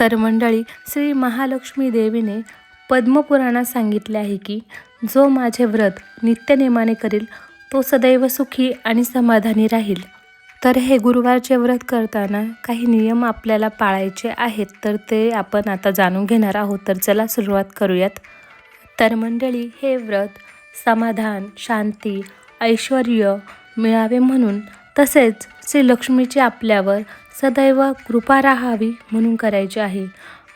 तर मंडळी श्री महालक्ष्मी देवीने पद्मपुराणात सांगितले आहे की जो माझे व्रत नित्यनेमाने करील तो सदैव सुखी आणि समाधानी राहील. तर हे गुरुवारचे व्रत करताना काही नियम आपल्याला पाळायचे आहेत तर ते आपण आता जाणून घेणार आहोत. तर चला सुरुवात करूयात. तर मंडळी हे व्रत समाधान शांती ऐश्वर मिळावे म्हणून तसेच श्री लक्ष्मीची आपल्यावर सदैव कृपा राहावी म्हणून करायचे आहे.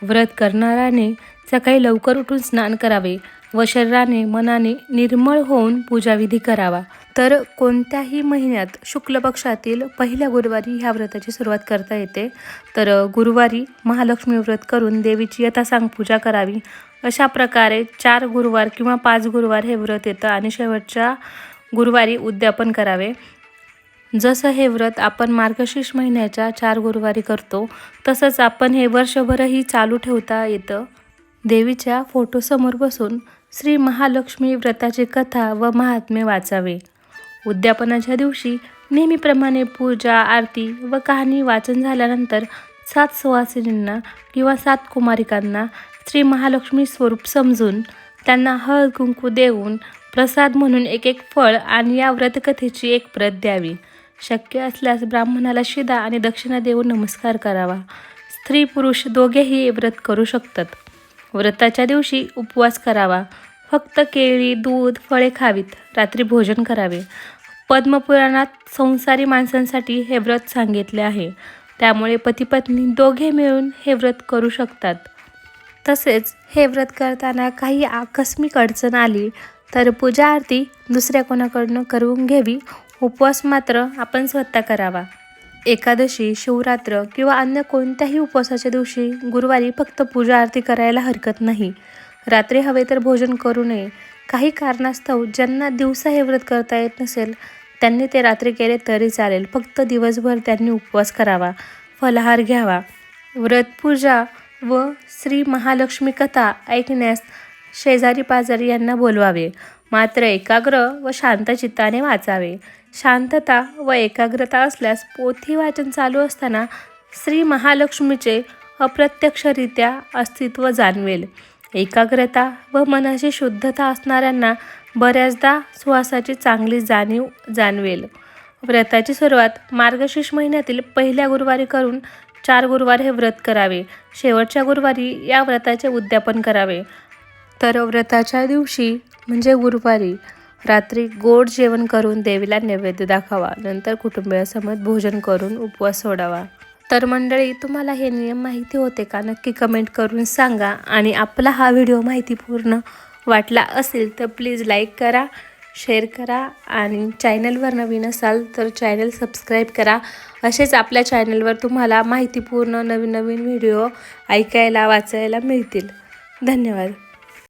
व्रत करणाऱ्याने सकाळी लवकर उठून स्नान करावे व शरीराने मनाने निर्मळ होऊन पूजाविधी करावा. तर कोणत्याही महिन्यात शुक्ल पक्षातील पहिल्या गुरुवारी ह्या व्रताची सुरुवात करता येते. तर गुरुवारी महालक्ष्मी व्रत करून देवीची यथासांग पूजा करावी. अशा प्रकारे चार गुरुवार किंवा पाच गुरुवार हे व्रत येतं आणि शेवटच्या गुरुवारी उद्यापन करावे. जसं हे व्रत आपण मार्गशीर्ष महिन्याच्या चार गुरुवारी करतो तसंच आपण हे वर्षभरही चालू ठेवता येतं. देवीच्या फोटोसमोर बसून श्री महालक्ष्मी व्रताची कथा व महात्म्य वाचावे. उद्यापनाच्या दिवशी नेहमीप्रमाणे पूजा आरती व कहाणी वाचन झाल्यानंतर सात सुवासिनींना किंवा सात कुमारिकांना श्री महालक्ष्मी स्वरूप समजून त्यांना हळद कुंकू देऊन प्रसाद म्हणून एक एक फळ आणि या व्रतकथेची एक प्रत द्यावी. शक्य असल्यास ब्राह्मणाला शिदा आणि दक्षिणा देऊन नमस्कार करावा. स्त्री पुरुष दोघेही हे व्रत करू शकतात. व्रताच्या दिवशी उपवास करावा. फक्त केळी दूध फळे खावीत. रात्री भोजन करावे. पद्मपुराणात संसारी माणसांसाठी हे व्रत सांगितले आहे. त्यामुळे पतीपत्नी दोघे मिळून हे व्रत करू शकतात. तसेच हे व्रत करताना काही आकस्मिक अडचण आली तर पूजा आरती दुसऱ्या कोणाकडनं करून घ्यावी उपवास मात्र आपण स्वतः करावा. एकादशी शिवरात्र किंवा अन्य कोणत्याही उपवासाच्या दिवशी गुरुवारी फक्त पूजा आरती करायला हरकत नाही. रात्री हवे तर भोजन करू नये. काही कारणास्तव ज्यांना दिवसा हे व्रत करता येत नसेल त्यांनी ते रात्री केले तरी चालेल. फक्त दिवसभर त्यांनी उपवास करावा. फलाहार घ्यावा. व्रतपूजा व श्री महालक्ष्मी कथा ऐकण्यास शेजारी पाजारी यांना बोलवावे. मात्र एकाग्र व शांत चित्ताने वाचावे. शांतता व एकाग्रता असल्यास पोथी वाचन चालू असताना श्री महालक्ष्मीचे अप्रत्यक्षरित्या अस्तित्व जाणवेल. एकाग्रता व मनाची शुद्धता असणाऱ्यांना बऱ्याचदा सुवासाची चांगली जाणीव जाणवेल. व्रताची सुरुवात मार्गशीर्ष महिन्यातील पहिल्या गुरुवारी करून चार गुरुवार हे व्रत करावे. शेवटच्या गुरुवारी या व्रताचे उद्यापन करावे. तर व्रताच्या दिवशी म्हणजे गुरुवारी रात्री गोड जेवण करून देवीला नैवेद्य दाखवा नंतर कुटुंबियासमोर भोजन करून उपवास सोडावा. तर मंडळी तुम्हाला हे नियम माहिती होते का? नक्की कमेंट करून सांगा आणि आपला हा व्हिडिओ माहितीपूर्ण वाटला असेल तर प्लीज लाईक करा शेअर करा आणि चॅनलवर नवीन असाल तर चॅनल सबस्क्राईब करा. असेच आपल्या चॅनलवर तुम्हाला माहितीपूर्ण नवीन नवीन व्हिडिओ ऐकायला वाचायला मिळतील. धन्यवाद.